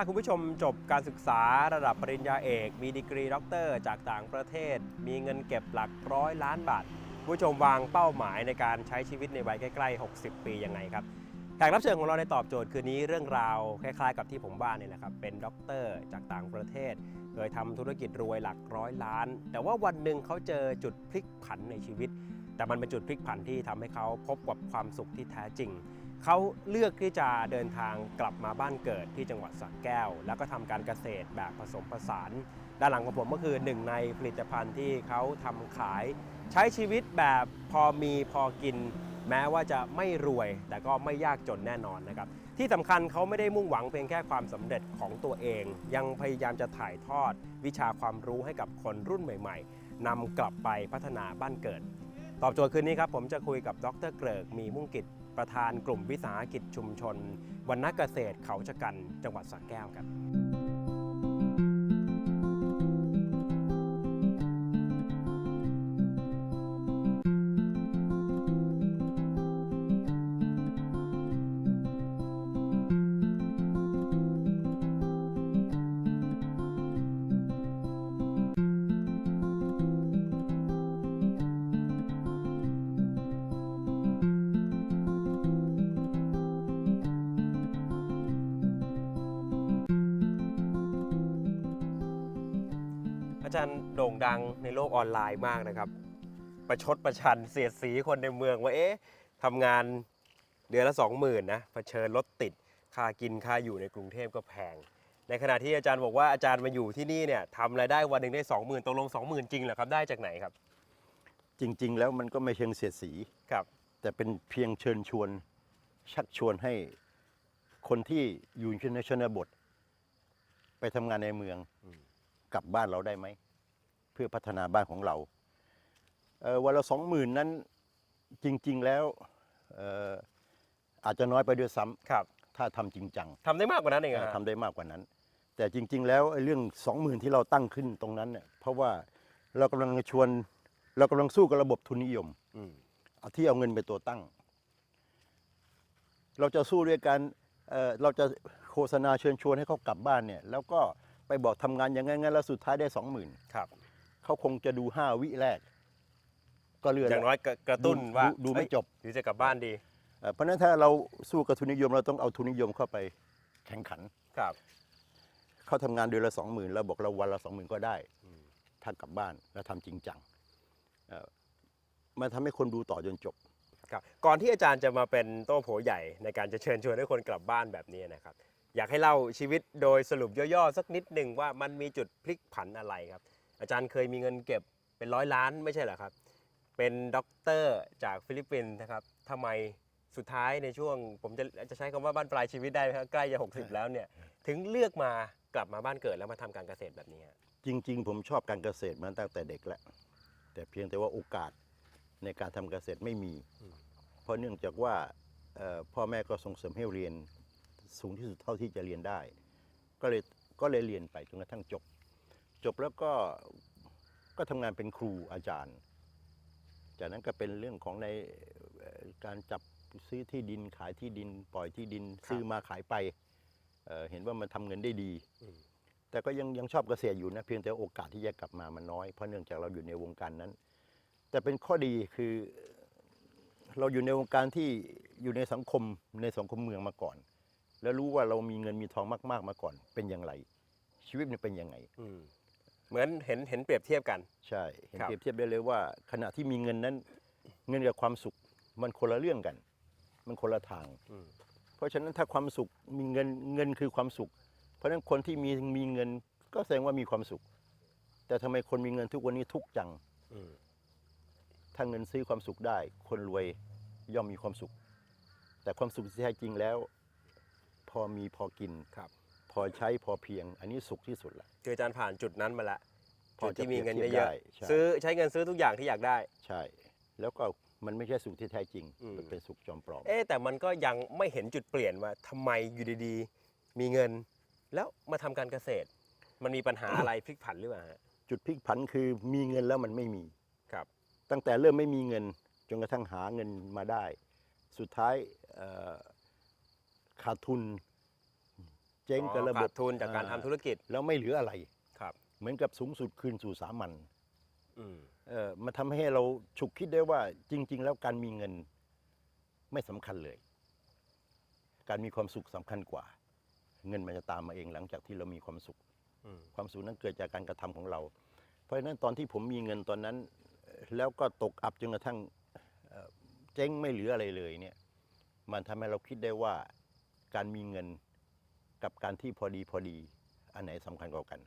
าคุณผู้ชมจบการศึกษาระดับปริญญาเอก มีดีกรีด็อกเตอร์จากต่างประเทศ มีเงินเก็บหลักร้อยล้านบาทผู้ชมวางเป้าหมายในการใช้ชีวิตในวัยใกล้ ๆ 60 ปียังไงครับแขกรับเชิญของเราในตอบโจทย์คืนนี้เรื่องราวคล้ายๆ กับที่ผมว่าเนี่ยแหละครับเป็นด็อกเตอร์จากต่างประเทศ เคยทำธุรกิจรวยหลักร้อยล้าน แต่ว่าวันหนึ่งเขาเจอจุดพลิกผันในชีวิต แต่มันเป็นจุดพลิกผันที่ทำให้เขาพบกับความสุขที่แท้จริง เขาเลือกที่จะเดินทางกลับมาบ้านเกิดที่จังหวัดสระแก้ว แล้วก็ทำการเกษตรแบบผสมผสาน ด้านหลังของผมก็คือหนึ่งในผลิตภัณฑ์ที่เขาทำขาย ใช้ชีวิตแบบพอมีพอกิน แม้ว่าจะไม่รวย แต่ก็ไม่ยากจนแน่นอนนะครับ ที่สำคัญเขาไม่ได้มุ่งหวังเพียงแค่ความสำเร็จของตัวเอง ยังพยายามจะถ่ายทอด วิชาความรู้ให้กับคนรุ่นใหม่ ๆนำกลับไปพัฒนาบ้านเกิด ตอบโจทย์คืนนี้ครับผมจะคุยกับดรเกริกมีมุ่งกิจ ประธานกลุ่มวิสาหกิจชุมชนวันนักเกษตรเขาชะกันจังหวัดสระแก้วครับ อาจารย์โด่งดังในโลกออนไลน์มากนะครับ ประชดประชันเสียดสีคนในเมืองว่าเอ๊ะทำงานเดือนละสองหมื่นนะเผชิญรถติดค่ากินค่าอยู่ในกรุงเทพก็แพง ในขณะที่อาจารย์บอกว่าอาจารย์มาอยู่ที่นี่เนี่ยทำรายได้วันหนึ่งได้สองหมื่นตกลงสองหมื่นจริงเหรอครับได้จากไหนครับ จริง ๆ แล้วมันก็ไม่เชิงเสียดสีครับ แต่เป็นเพียงเชิญชวนชักชวนให้คนที่อยู่ในชนบท ไปทำงานในเมืองอืม กลับบ้านเราได้ไหม เพื่อพัฒนาบ้านของเราเอ่อวันละสองหมื่นนั้นจริง ๆ แล้วเอ่ออาจจะน้อยไปด้วยซ้ำครับถ้าทำจริงจังทำได้มากกว่านั้นเองเหรอเอ่อฮะทำได้มากกว่านั้น แต่จริง ๆ แล้วไอ้เรื่องสองหมื่นที่เราตั้งขึ้นตรงนั้นเนี่ยเพราะว่าเรากำลังชวน เรากำลังสู้กับระบบทุนนิยมอืมเอาที่เอาเงินเป็นตัวตั้ง เราจะสู้ด้วยการเอ่อเราจะโฆษณาเชิญชวนให้เขากลับบ้านเนี่ย แล้วก็ ไปบอกทำงานอย่างงั้นๆแล้วสุดท้ายได้สองหมื่นครับเขาคงจะดูห้าวิแรก ก็เลื่อนอย่างน้อยกระกระตุ้นดูว่าดูดูไม่เอ้ยจบหรือจะกลับบ้านดีเอ่อเพราะฉะนั้นถ้าเราสู้กับทุนนิยมเราต้องเอาทุนนิยมเข้าไปแข่งขันครับเขาทำงานเดือนละสองหมื่นเราบอกเราวันละสองหมื่นก็ได้อืมถ้ากลับบ้านแล้วทำจริงจังเอ่อมันทำให้คนดูต่อจนจบครับก่อนที่อาจารย์จะมาเป็นโต้โผใหญ่ในการจะเชิญชวนให้คนกลับบ้านแบบนี้นะครับ อยากให้เล่าชีวิตโดยสรุปย่อๆสักนิดหนึ่งว่ามันมีจุดพลิกผันอะไรครับ อาจารย์เคยมีเงินเก็บเป็นร้อยล้านไม่ใช่เหรอครับ เป็นด็อกเตอร์จากฟิลิปปินส์นะครับทำไมสุดท้ายในช่วง ผมจะจะใช้คำว่าบ้านปลายชีวิตได้ไหมครับใกล้จะ 60 แล้วเนี่ยถึงเลือกมากลับมาบ้านเกิดแล้วมาทำการเกษตรแบบนี้จริง ๆ ผมชอบการเกษตรมาตั้งแต่เด็กแล้วแต่เพียงแต่ว่าโอกาสในการทำเกษตรไม่มี เพราะเนื่องจากว่าพ่อแม่ก็ส่งเสริมให้เรียน สูงที่สุดเท่าที่จะเรียนได้ ก็เลยก็เลยเรียนไปจนกระทั่งจบ จบแล้วก็ก็ทำงานเป็นครูอาจารย์ จากนั้นก็เป็นเรื่องของในเอ่อการจับซื้อที่ดินขายที่ดินปล่อยที่ดินซื้อมาขายไปเอ่อเห็นว่ามันทำเงินได้ดีอืมแต่ก็ยังยังชอบเกษตรอยู่นะเพียงแต่โอกาสที่จะกลับมามันน้อยเพราะเนื่องจากเราอยู่ในวงการนั้น แต่เป็นข้อดีคือ เราอยู่ในวงการที่อยู่ในสังคมในสังคมเมืองมาก่อน แล้วรู้ว่าเรามีเงินมีทองมากๆมาก่อน เป็นอย่างไร ชีวิตมันเป็นยังไงอืมเหมือนเห็นเห็นเปรียบเทียบกัน ใช่ เห็นครับ เปรียบเทียบได้เลยว่า ขณะที่มีเงินนั้น เงินกับความสุขมันคนละเรื่องกัน มันคนละทาง อืมเพราะฉะนั้นถ้าความสุขมีเงินเงินคือความสุข เพราะฉะนั้นคนที่มีมีเงินก็แสดงว่ามีความสุข แต่ทำไมคนมีเงินทุกวันนี้ทุกข์จัง อืมถ้าเงินซื้อความสุขได้ คนรวยย่อมมีความสุข แต่ความสุขที่แท้จริงแล้ว พอมีพอกินครับ พอใช้พอเพียง อันนี้สุขที่สุดละ คืออาจารย์ผ่านจุดนั้นมาแล้วพอจุดจะที่มีเงินเปรียบเยเทียบอะได้ใช่ ๆซื้อใช้เงินซื้อทุกอย่างที่อยากได้ ใช่ แล้วก็มันไม่ใช่สุขที่แท้จริง อืม มันเป็นสุขจอมปลอม เอ๊ะแต่มันก็ยังไม่เห็นจุดเปลี่ยนว่าทำไมอยู่ดีๆ มีเงิน แล้วมาทำการเกษตร มันมีปัญหาอะไรพลิกผันหรือเปล่าฮะ จุดพลิกผันคือมีเงินแล้วมันไม่มี ครับ ตั้งแต่เริ่มไม่มีเงินจนกระทั่งหาเงินมาได้ สุดท้ายเอ่อ ขาดทุน เจ๊งกับระบบขาดทุนจากการทำธุรกิจ แล้วไม่เหลืออะไรครับ เหมือนกับสูงสุดคืนสู่สามัญอืมเออมาทำให้เราฉุกคิดได้ว่า จริง ๆ แล้วการมีเงินไม่สำคัญเลย การมีความสุขสำคัญกว่า เงินมันจะตามมาเองหลังจากที่เรามีความสุขอืมความสุขนั้นเกิดจากการกระทำของเรา เพราะฉะนั้นตอนที่ผมมีเงินตอนนั้นเอ่อแล้วก็ตกอับจนกระทั่งเอ่อเจ๊งไม่เหลืออะไรเลยเนี่ย มันทำให้เราคิดได้ว่า การมีเงินกับการที่พอดีพอดี อันไหนสำคัญกว่ากัน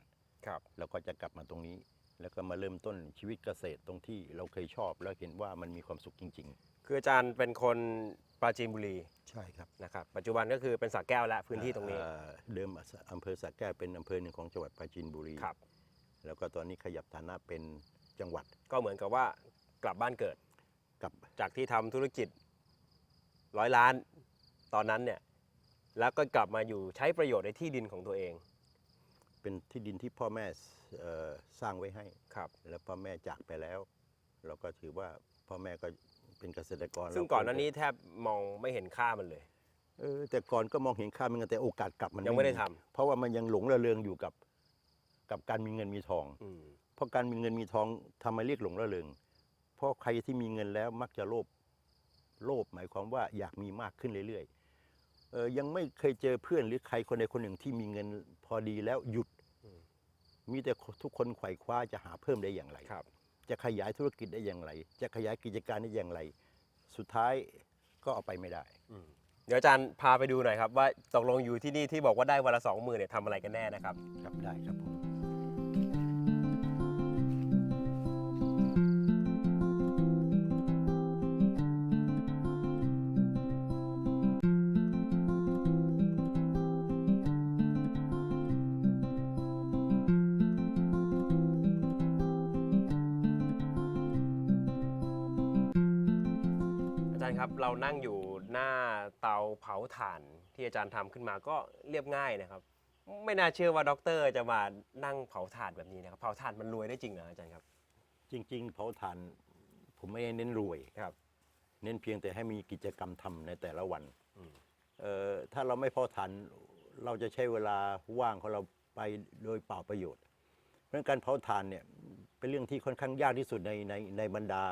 ครับ เราก็จะกลับมาตรงนี้ แล้วก็มาเริ่มต้นชีวิตเกษตรตรงที่เราเคยชอบแล้วเห็นว่ามันมีความสุขจริงคืออาจารย์เป็นคนปราจีนบุรีๆใช่ครับนะครับ ปัจจุบันก็คือเป็นสระแก้วและพื้นที่ตรงนี้เอ่อเดิมอำเภอสระแก้วเป็นอำเภอหนึ่งของจังหวัดปราจีนบุรีครับ แล้วก็ตอนนี้ขยับฐานะเป็นจังหวัด ก็เหมือนกับว่ากลับบ้านเกิดกับจากที่ทำธุรกิจร้อยล้าน ตอนนั้นเนี่ย แล้วก็กลับมาอยู่ใช้ประโยชน์ในที่ดินของตัวเอง เป็นที่ดินที่พ่อแม่เอ่อสร้างไว้ให้ ครับ แล้วพ่อแม่จากไปแล้ว เราก็ถือว่าพ่อแม่ก็เป็นเกษตรกรซึ่งเราก่อนหน้านี้แทบมองไม่เห็นค่ามันเลย เออแต่ก่อนก็มองเห็นค่ามันแต่โอกาสกลับมันยังไม่ได้ทำ เพราะว่ามันยังหลงระเริงอยู่กับกับการมีเงินมีทอง อืมเพราะการมีเงินมีทองทำไมเรียกหลงระเริง เพราะใครที่มีเงินแล้วมักจะโลภ โลภหมายความว่าอยากมีมากขึ้นเรื่อยๆเออ ยังไม่เคยเจอเพื่อนหรือใครคนใดคนหนึ่งที่มีเงินพอดีแล้วหยุด มีแต่ทุกคนไขว่คว้าจะหาเพิ่มได้อย่างไรครับจะขยายธุรกิจได้อย่างไร จะขยายกิจการได้อย่างไร สุดท้ายก็เอาไปไม่ได้อืมเดี๋ยวอาจารย์พาไปดูหน่อยครับว่าตกลงอยู่ที่นี่ที่บอกว่าได้วันละสองหมื่นเนี่ยทำอะไรกันแน่นะครับ ครับได้ครับผม ครับ เรานั่งอยู่หน้าเตาเผาถ่านที่อาจารย์ทำขึ้นมาก็เรียบง่ายนะครับ ไม่น่าเชื่อว่าด็อกเตอร์จะมานั่งเผาถ่านแบบนี้นะครับ เผาถ่านมันรวยได้จริงเหรออาจารย์ครับ จริง ๆ เผาถ่านผมไม่ได้เน้นรวย ครับ เน้นเพียงแต่ให้มีกิจกรรมทำในแต่ละวันอืม เอ่อถ้าเราไม่เผาถ่านเราจะใช้เวลาว่างของเราไปโดยเปล่าประโยชน์ เพราะฉะนั้นการเผาถ่านเนี่ยเป็นเรื่องที่ค่อนข้างยากที่สุดในในในบรรดา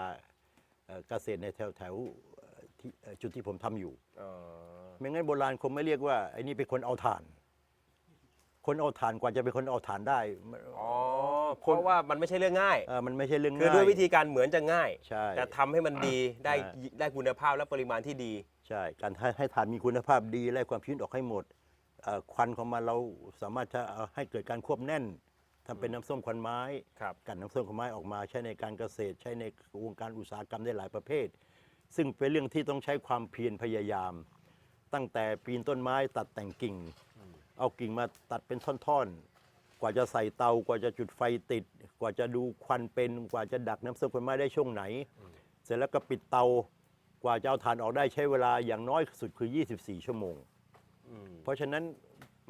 เอ่อเกษตรในแถวแถวเอ่อ ที่เอ่อจุดที่ผมทำอยู่ อ๋อไม่งั้นโบราณคงไม่เรียกว่าไอ้นี่เป็นคนเอาถ่าน คนเอาถ่านกว่าจะเป็นคนเอาถ่านได้อ๋อเพราะว่ามันไม่ใช่เรื่องง่าย เอ่อมันไม่ใช่เรื่องคือง่าย ด้วยวิธีการเหมือนจะง่าย ใช่แต่ทำให้มันดีได้อ่าได้คุณภาพและปริมาณที่ดี ใช่ การให้ให้ถ่านมีคุณภาพดีไล่ความชื้นออกให้หมดเอ่อควันของมันเราสามารถจะเอาให้เกิดการควบแน่นทำเป็นน้ำส้มควันไม้ ครับ กันน้ำส้มควันไม้ออกมาใช้ในการเกษตร ใช้ในวงการอุตสาหกรรมได้หลายประเภท ซึ่งเป็นเรื่องที่ต้องใช้ความเพียรพยายาม ตั้งแต่ปีนต้นไม้ตัดแต่งกิ่ง เอากิ่งมาตัดเป็นท่อนๆ กว่าจะใส่เตากว่าจะจุดไฟติด กว่าจะดูควันเป็นกว่าจะดักน้ำส้มควันไม้ได้ช่วงไหน เสร็จแล้วก็ปิดเตากว่าจะเอาถ่านออกได้ใช้เวลาอย่างน้อยสุดคือ 24 ชั่วโมงอืมเพราะฉะนั้น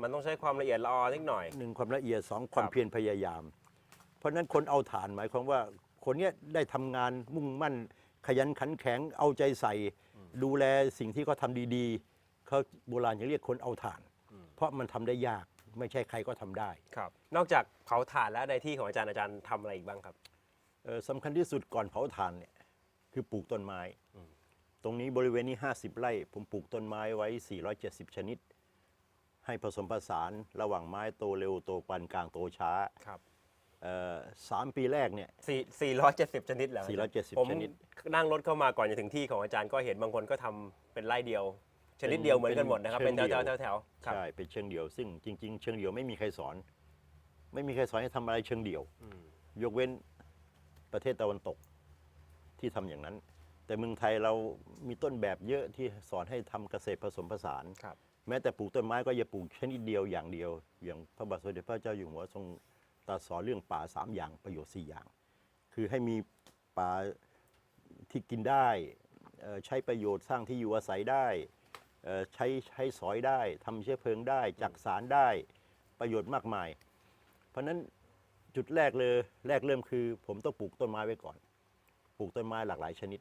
มันต้องใช้ความละเอียดละออนิดหน่อยหนึ่งความละเอียดสองความครับเพียรพยายาม เพราะฉะนั้นคนเอาถ่านหมายความว่าคนเนี้ยได้ทำงานมุ่งมั่น ขยันขันแข็งเอาใจใส่ ดูแลสิ่งที่เขาทำดีๆเขาโบราณจะเรียกคนเอาถ่าน เพราะมันทำได้ยากไม่ใช่ใครก็ทำได้ครับ นอกจากเผาถ่านแล้วในที่ของอาจารย์อาจารย์ทำอะไรอีกบ้างครับเอ่อสำคัญที่สุดก่อนเผาถ่านเนี่ยคือปลูกต้นไม้อืมตรงนี้บริเวณนี้ 50 ไร่ ผมปลูกต้นไม้ไว้ 470 ชนิด ให้ผสมผสานระหว่างไม้โตเร็วโตปานกลางโตช้าครับ เอ่อสามปีแรกเนี่ยสี่470 ชนิดแล้ว470ผมชนิด นั่งรถเข้ามาก่อนจะถึงที่ของอาจารย์ก็เห็นบางคนก็ทำเป็นไร่เดียว ชนิดเดียวเหมือนกันหมดนะครับ เป็เป็นนแถวเชิงเดี่ยวแถวแถวๆครับ ใช่เป็นเชิงเดี่ยว ซึ่งจริง ๆ เชิงเดี่ยวไม่มีใครสอน ไม่มีใครสอนให้ทำอะไรเชิงเดี่ยวอืมยกเว้นประเทศตะวันตกที่ทำอย่างนั้น แต่เมืองไทยเรามีต้นแบบเยอะที่สอนให้ทำเกษตรผสมผสาน ครับ แม้แต่ปลูกต้นไม้ก็อย่าปลูกชนิดเดียวอย่างเดียว อย่างพระบาทสมเด็จพระเจ้าอยู่หัวทรง ตรัสสอนเรื่องป่าสามอย่างประโยชน์สี่อย่าง คือให้มีป่าที่กินได้ใช้ประโยชน์สร้างที่อยู่อาศัยได้ใช้ใช้สอยได้ทำเชื้อเพลิงได้จักสารได้ประโยชน์มากมาย เพราะนั้นจุดแรกเลยแรกเริ่มคือ ผมต้องปลูกต้นไม้ไว้ก่อน ปลูกต้นไม้หลากหลายชนิด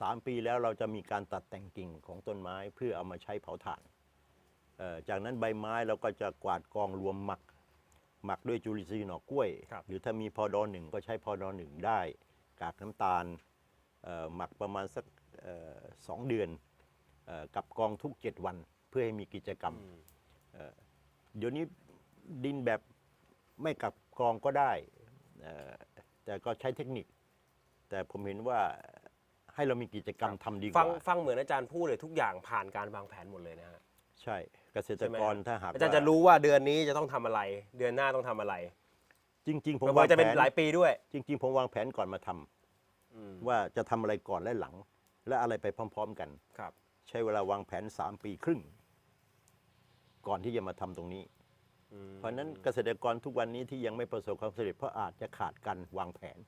สามปีแล้วเราจะมีการตัดแต่งกิ่งของต้นไม้เพื่อเอามาใช้เผาถ่าน จากนั้นใบไม้เราก็จะกวาดกองรวมหมัก หมักด้วยจุลินทรีย์หน่อกล้วย ครับหรือถ้ามีพอดอหนึ่งก็ใช้พอดอหนึ่งได้ กากน้ำตาลเอ่อหมักประมาณสักเอ่อสองเดือนเอ่อกับกองทุก 7 วันเพื่อให้มีกิจกรรม อืมเดี๋ยวนี้ดินแบบไม่กับกรองก็ได้เอ่อแต่ก็ใช้เทคนิค แต่ผมเห็นว่าให้เรามีกิจกรรมทำดีกฟังว่า ฟังเหมือนอาจารย์พูดเลยทุกอย่างผ่านการวางแผนหมดเลยนะฮะ ใช่ เกษตรกรถ้าหากอาจารย์ว่จะรู้ว่าเดือนนี้จะต้องทำอะไร เดือนหน้าต้องทำอะไรจริง ๆ ผมมันวางจะเป็นแผนหลายปีด้วย จริง ๆ ผมวางแผนก่อนมาทำอืม ว่าจะทำอะไรก่อนและหลัง และอะไรไปพร้อม ๆ กัน ครับ ใช้เวลาวางแผน 3 ปีครึ่ง ก่อนที่จะมาทำตรงนี้ อืม เพราะฉะนั้นเกษตรกรทุกวันนี้ที่ยังไม่ประสบความสำเร็จเพราะอาจจะขาดการวางแผน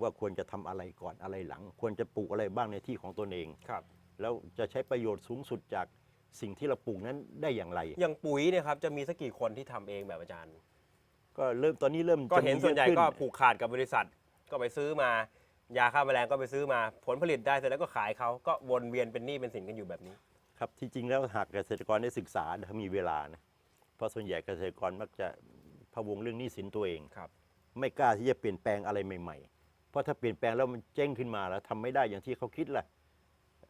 ว่าควรจะทำอะไรก่อนอะไรหลัง ควรจะปลูกอะไรบ้างในที่ของตนเอง ครับ แล้วจะใช้ประโยชน์สูงสุดจาก สิ่งที่เราปลูกนั้นได้อย่างไร อย่างปุ๋ยเนี่ยครับจะมีสักกี่คนที่ทำเองแบบอาจารย์ ก็เริ่มตอนนี้เริ่มก็เห็นจะมีส่วนใหญ่ยอะขึ้ก็ผูกขาดกับบริษัทก็ไปซื้อมา ยาฆ่าแมลงก็ไปซื้อมา ผลผลิตได้เสร็จแล้วก็ขายเขาก็วนเวียนเป็นหนี้เป็นสินกันอยู่แบบนี้ ครับที่จริงแล้วหากเกษตรกรได้ศึกษาถ้ามีเวลานะเพราะส่วนใหญ่เกษตรกรมักจะพะวงเรื่องหนี้สินตัวเอง ครับ ไม่กล้าที่จะเปลี่ยนแปลงอะไรใหม่ๆ เพราะถ้าเปลี่ยนแปลงแล้วมันเจ๊งขึ้นมาแล้วทำไม่ได้อย่างที่เขาคิดล่ะ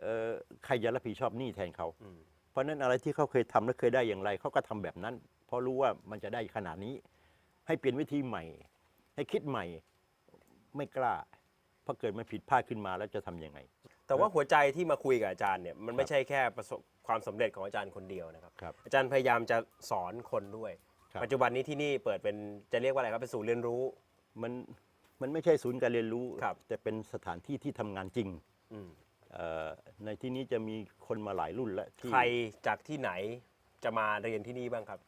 เอ่อใครจะรับผิดชอบหนี้แทนเขา อืม เพราะฉะนั้นอะไรที่เขาเคยทำและเคยได้อย่างไรเขาก็ทำแบบนั้น เพราะรู้ว่ามันจะได้ขนาดนี้ ให้เปลี่ยนวิธีใหม่ ให้คิดใหม่ไม่กล้าเพราะเกิดมันผิดพลาดขึ้นมาแล้วจะทำยังไง แต่ว่าหัวใจที่มาคุยกับอาจารย์เนี่ยมันคไม่รับใช่แค่ประสบความสำเร็จของอาจารย์คนเดียวนะครับครับ อาจารย์พยายามจะสอนคนด้วยครับปัจจุบันนี้ที่นี่เปิดเป็นจะเรียกว่าอะไรครับเป็นศูนย์เรียนรู้ มันมันไม่ใช่ศูนย์การเรียนรู้ครับแต่เป็นสถานที่ที่ทำงานจริงอืมเอ่อ ในที่นี้จะมีคนมาหลายรุ่นแล้วที่ใครจากที่ไหนจะมาเรียนที่นี่บ้างครับ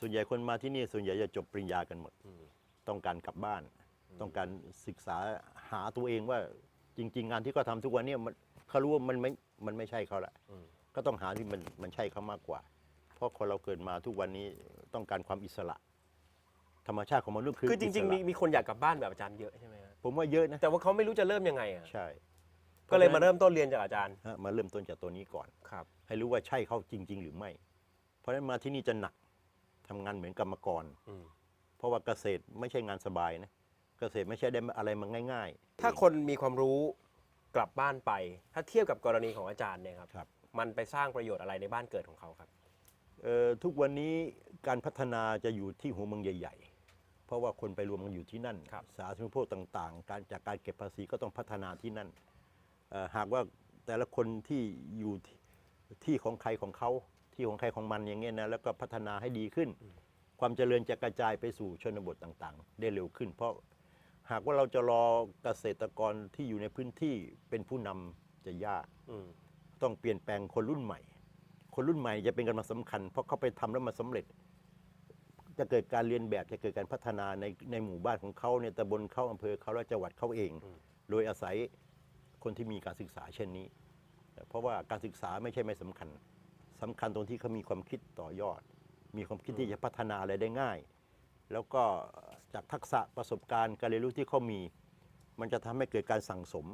ส่วนใหญ่คนมาที่นี่ส่วนใหญ่จะจบปริญญากันหมดอืมต้องการกลับบ้าน ต้องการศึกษาหาตัวเองว่าจริง ๆ งานที่เขาทำทุกวันเนี้มันเขารู้ว่ามันไม่มันไม่ใช่เขาละอืมก็ต้องหาที่มันมันใช่เขามากกว่า เพราะคนเราเกิดมาทุกวันนี้ต้องการความอิสระ ธรรมชาติของมนุษย์คือคือจริงๆมีอิสะมีคนอยากกลับบ้านแบบอาจารย์เยอะใช่ไหมครับผมว่าเยอะนะแต่ว่าเขาไม่รู้จะเริ่มยังไงอะใช่ ก็เลยมาเริ่มต้นเรียนจากอาจารย์ฮะมาเริ่มต้นจากตัวนี้ก่อน ครับ ให้รู้ว่าใช่เขาจริง ๆ หรือไม่ เพราะฉะนั้นมาที่นี่จะหนักทำงานเหมือนกรรมกร อืมเพราะว่าเกษตรไม่ใช่งานสบายนะ เกษตรไม่ใช่ได้อะไรมาง่าย ๆ ถ้าคนมีความรู้กลับบ้านไป ถ้าเทียบกับกรณีของอาจารย์เนี่ยครับ ครับ มันไปสร้างประโยชน์อะไรในบ้านเกิดของเขาครับ เอ่อทุกวันนี้การพัฒนาจะอยู่ที่หัวเมืองใหญ่ ๆ เพราะว่าคนไปรวมกันอยู่ที่นั่น ครับ สาธารณูปโภคต่างๆ การจากการเก็บภาษีก็ต้องพัฒนาที่นั่นเอ่อ หากว่าแต่ละคนที่อยู่ที่ที่ของใครของเขาที่ของใครของมันอย่างเงี้ยนะแล้วก็พัฒนาให้ดีขึ้น ความเจริญจะกระจายไปสู่ชนบทต่างๆ ได้เร็วขึ้น เพราะหากว่าเราจะรอเกษตรกรที่อยู่ในพื้นที่เป็นผู้นำจะยากอืมต้องเปลี่ยนแปลงคนรุ่นใหม่ คนรุ่นใหม่จะเป็นกำลังสำคัญ เพราะเขาไปทำแล้วมันสำเร็จ จะเกิดการเรียนแบบจะเกิดการพัฒนาในในหมู่บ้านของเขาในตำบลเขาอำเภอเขาและจังหวัดเขาเอง โดยอาศัย คนที่มีการศึกษาเช่นนี้ เพราะว่าการศึกษาไม่ใช่ไม่สำคัญสำคัญตรงที่เขามีความคิดต่อยอด มีความคิดที่จะพัฒนาอะไรได้ง่าย แล้วก็จากทักษะประสบการณ์การเรียนรู้ที่เขามี มันจะทำให้เกิดการสั่งสม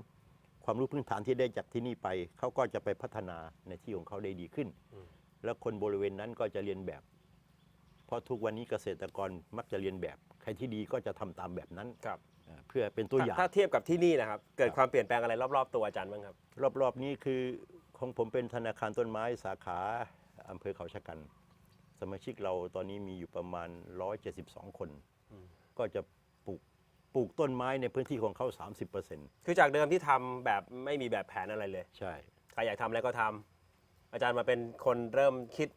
ความรู้พื้นฐานที่ได้จากที่นี่ไป เขาก็จะไปพัฒนาในที่ของเขาได้ดีขึ้น แล้วคนบริเวณนั้นก็จะเรียนแบบ เพราะทุกวันนี้เกษตรกรมักจะเรียนแบบ ใครที่ดีก็จะทำตามแบบนั้นครับ เอ่อเพื่อเป็นตัวอย่างถ้าเทียบกับที่นี่นะครับ เกิดครับความเปลี่ยนแปลงอะไรรอบๆตัวอาจารย์บ้างครับ รอบๆนี้คือของผมเป็นธนาคารต้นไม้สาขาอำเภอเขาชะกัน สมาชิกเราตอนนี้มีอยู่ประมาณ 172 คนอืมก็จะปลูกปลูกต้นไม้ในพื้นที่ของเขา 30%คือจากเดิมที่ทำแบบไม่มีแบบแผนอะไรเลย ใช่ ใครอยากทำอะไรก็ทำอาจารย์มาเป็นคนเริ่มคิด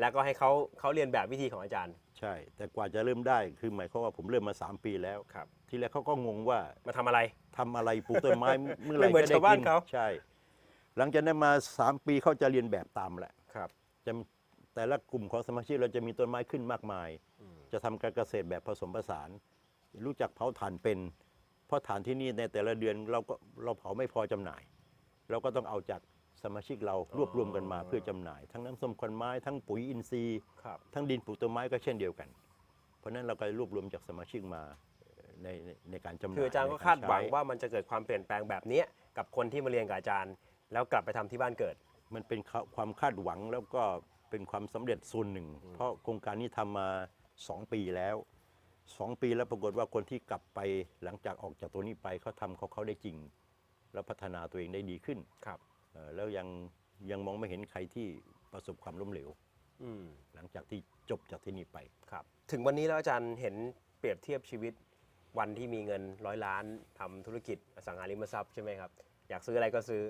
แล้วก็ให้เขาเขาเรียนแบบวิธีของอาจารย์ ใช่ แต่กว่าจะเริ่มได้คือหมายความว่าผมเริ่มมา 3 ปีแล้วครับ ทีแรกเขาก็งงว่ามาทำอะไร ทำอะไรปลูกต้นไม้ เมื่อไหร่ไม่เหมือนจะได้ชาวบ้านกินเขา ใช่ หลังจากนั้นมา3ปีเขาจะเรียนแบบตามแหละครับ จะแต่ละกลุ่มของสมาชิกเราจะมีต้นไม้ขึ้นมากมาย อืม จะทำการเกษตรแบบผสมผสาน รู้จักเผาถ่านเป็น เพราะถ่านที่นี่ในแต่ละเดือนเราก็เราเผาไม่พอจำหน่าย เราก็ต้องเอาจากสมาชิกเรารวบรวมกันมาเพื่อจำหน่าย ทั้งน้ำส้มควันไม้ทั้งปุ๋ยอินทรีย์ ครับ ทั้งดินปลูกต้นไม้ก็เช่นเดียวกัน เพราะฉะนั้นเราก็รวบรวมจากสมาชิกมา ในในในการจำหน่ายคืออาจารย์ก็ในคาดหวังใช้ว่ามันจะเกิดความเปลี่ยนแปลงแบบเนี้ยกับคนที่มาเรียนกับอาจารย์ แล้วกลับไปทำที่บ้านเกิด มันเป็นความคาดหวังแล้วก็เป็นความสำเร็จส่วนหนึ่ง เพราะโครงการนี้ทำมา 2 ปีแล้ว 2 ปีแล้วปรากฏว่าคนที่กลับไปหลังจากออกจากตัวนี้ไปเขาทำเขาเขาได้จริง แล้วพัฒนาตัวเองได้ดีขึ้นครับ เอ่อแล้วยังยังมองไม่เห็นใครที่ประสบความล้มเหลว อืม หลังจากที่จบจากที่นี่ไป ครับ ถึงวันนี้แล้วอาจารย์เห็นเปรียบเทียบชีวิต วันที่มีเงินร้อยล้านทำธุรกิจอสังหาริมทรัพย์ใช่ไหมครับ อยากซื้ออะไรก็ซื้อ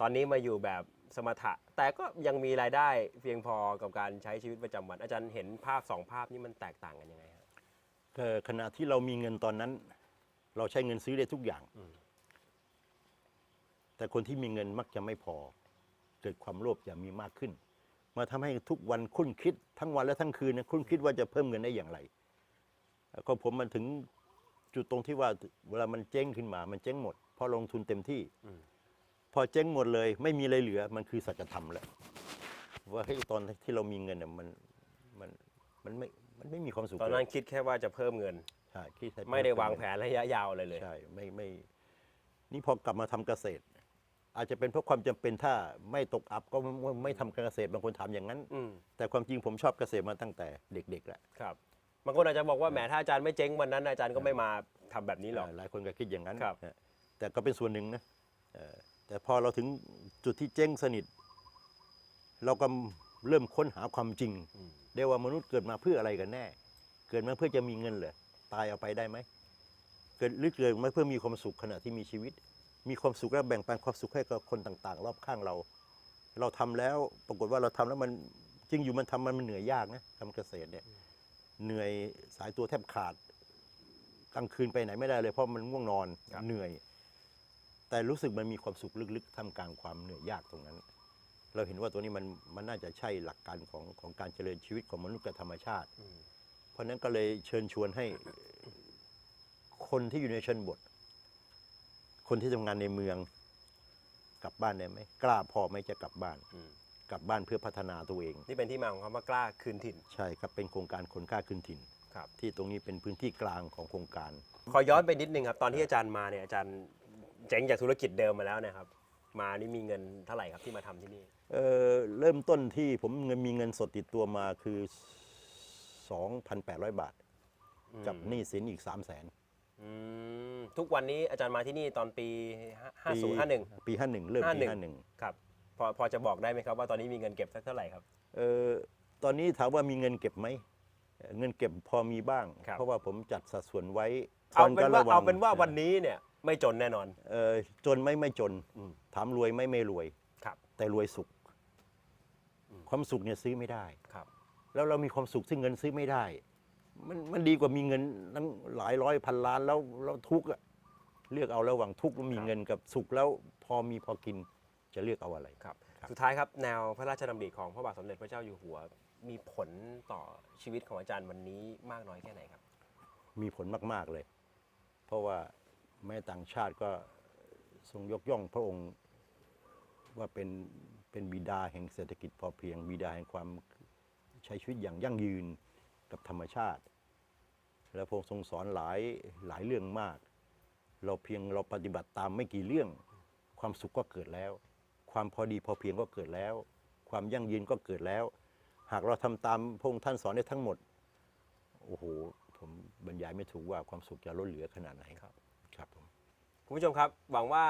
ตอนนี้มาอยู่แบบสมถะ แต่ก็ยังมีรายได้เพียงพอกับการใช้ชีวิตประจำวัน อาจารย์เห็นภาพสองภาพนี้มันแตกต่างกันยังไงครับก็ขณะที่เรามีเงินตอนนั้น เราใช้เงินซื้อได้ทุกอย่าง อืม แต่คนที่มีเงินมักจะไม่พอ เกิดความโลภจะมีมากขึ้น มาทำให้ทุกวันคุ้นคิดทั้งวันและทั้งคืนนะคุ้นคิดว่าจะเพิ่มเงินได้อย่างไรแล้วก็ผมมันถึง จุดตรงที่ว่าเวลามันเจ๊งขึ้นมา มันเจ๊งหมดเพอลงทุนเต็มที่อืมพอเจ๊งหมดเลย ไม่มีอะไรเหลือ มันคือสัจธรรมแล้วว่าเฮ้ยตอนที่เรามีเงินเนี่ยมันมันมันไม่มันไม่มีความสุขตอนนั้นคิดแค่ว่าจะเพิ่มเงินใช่คิดให้ไม่ได้วางแผนระยะยาวอะไรเลยใช่ไม่ไม่ นี่พอกลับมาทำเกษตร อาจจะเป็นเพราะความจำเป็นถ้าไม่ตกอับก็ไม่ไม่ทำการเกษตรบางคนถามอย่างนั้นอืมแต่ความจริงผมชอบเกษตรมาตั้งแต่เด็กๆแหละครับ บางคนอาจจะบอกว่าแหมถ้าอาจารย์ไม่เจ๊งวันนั้น อาจารย์ก็ไม่มาทำแบบนี้หรอกหลายคนก็คิดอย่างนั้นครับเออแต่ก็เป็นส่วนหนึ่งนะเออแต่พอเราถึงจุดที่เจ๊งสนิท เราก็เริ่มค้นหาความจริงอืมได้ว่ามนุษย์เกิดมาเพื่ออะไรกันแน่ เกิดมาเพื่อจะมีเงินเหรอตายเอาไปได้ไหมเกิดหรือเกิดมาเพื่อมีความสุขขณะที่มีชีวิต มีความสุขและแบ่งปันความสุขให้กับคนต่าง ๆ รอบข้างเรา เราทำแล้วปรากฏว่าเราทำแล้วมันจริงอยู่มันทำมันมันเหนื่อยยากนะทำเกษตรเนี่ย เหนื่อยสายตัวแทบขาดกลางคืนไปไหนไม่ได้เลยเพราะมันง่วงนอนครับ เหนื่อย แต่รู้สึกมันมีความสุขลึกๆท่ามกลางความเหนื่อยยากตรงนั้น เราเห็นว่าตัวนี้มันมันน่าจะใช่หลักการของของการเจริญชีวิตของมนุษย์กับธรรมชาติอืมเพราะฉะนั้นก็เลยเชิญชวนให้คนที่อยู่ในชนบท คนที่ทำงานในเมืองกลับบ้านได้ไหมกล้าพอไหมจะกลับบ้าน อืม กลับบ้านเพื่อพัฒนาตัวเอง นี่เป็นที่มาของคำว่ากล้าคืนถิ่น ใช่ครับเป็นโครงการคนกล้าขึ้นถิ่น ครับ ที่ตรงนี้เป็นพื้นที่กลางของโครงการ ขอย้อนไปนิดนึงครับ ตอนที่อาจารย์มาเนี่ยอาจารย์เจ๊งจากธุรกิจเดิมมาแล้วนะครับ มานี่มีเงินเท่าไหร่ครับที่มาทำที่นี่ เอ่อเริ่มต้นที่ผมเงินมีเงินสดติดตัวมาคือ 2,800 บาท อืม กับหนี้สินอีก 3 0 0แสนอืมทุกวันนี้อาจารย์มาที่นี่ตอนปีห้าศูนย์ห้าหนึ่งปี 51 เริ่มปี 51 51ครับ พอพอจะบอกได้ไหมครับว่าตอนนี้มีเงินเก็บสักเท่าไหร่ครับ เออตอนนี้ถามว่ามีเงินเก็บไหมเอ่อเงินเก็บพอมีบ้าง ครับ เพราะว่าผมจัดสัดส่วนไว้เอาเป็นว่าระงเอาเป็นว่าวันนี้เนี่ยไม่จนแน่นอน เออจนไหม่ไม่จน อืมถามรวยไหม่ไม่รวย ครับ แต่รวยสุข อืม ความสุขเนี่ยซื้อไม่ได้ ครับแล้วเรามีความสุขซึ่งเงินซื้อไม่ได้ มันมันดีกว่ามีเงินตั้งหลายร้อยพันล้านแล้วแล้วทุกข์อะเลือกเอาระหว่างทุกข์แล้วมีเงินกับสุขแล้วพอมีพอกิน จะเลือกเอาอะไร ครับ ครับ สุดท้ายครับแนวพระราชดำริของพระบาทสมเด็จพระเจ้าอยู่หัว มีผลต่อชีวิตของอาจารย์วันนี้มากน้อยแค่ไหนครับ มีผลมากๆเลย เพราะว่าแม้ต่างชาติก็ทรงยกย่องพระองค์ว่าเป็นเป็นบิดาแห่งเศรษฐกิจพอเพียง บิดาแห่งความใช้ชีวิตอย่างยั่งยืนกับธรรมชาติ แล้วพระองค์ทรงสอนหลายหลายเรื่องมาก เราเพียงเราปฏิบัติตามไม่กี่เรื่องความสุขก็เกิดแล้ว ความพอดีพอเพียงก็เกิดแล้ว ความยั่งยืนก็เกิดแล้ว หากเราทำตามพระองค์ท่านสอนได้ทั้งหมด โอ้โห ผมบรรยายไม่ถูกว่าความสุขจะล้นเหลือขนาดไหนครับครับผมคุณผู้ชมครับ หวังว่า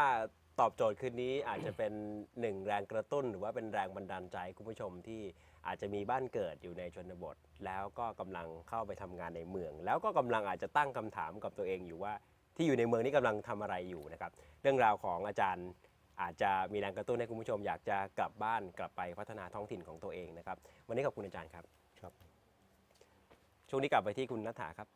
ตอบโจทย์คืนนี้อาจจะเป็นหนึ่งแรงกระตุ้น หรือว่าเป็นแรงบันดาลใจคุณผู้ชมที่อาจจะมีบ้านเกิดอยู่ในชนบท แล้วก็กำลังเข้าไปทำงานในเมือง แล้วก็กำลังอาจจะตั้งคำถามกับตัวเองอยู่ว่า ที่อยู่ในเมืองนี้กำลังทำอะไรอยู่นะครับ เรื่องราวของอาจารย์ อาจจะมีแรงกระตุ้นให้คุณผู้ชมอยากจะกลับบ้านกลับไปพัฒนาท้องถิ่นของตัวเองนะครับ วันนี้ขอบคุณอาจารย์ครับ ครับ ช่วงนี้กลับไปที่คุณนัฐถาครับ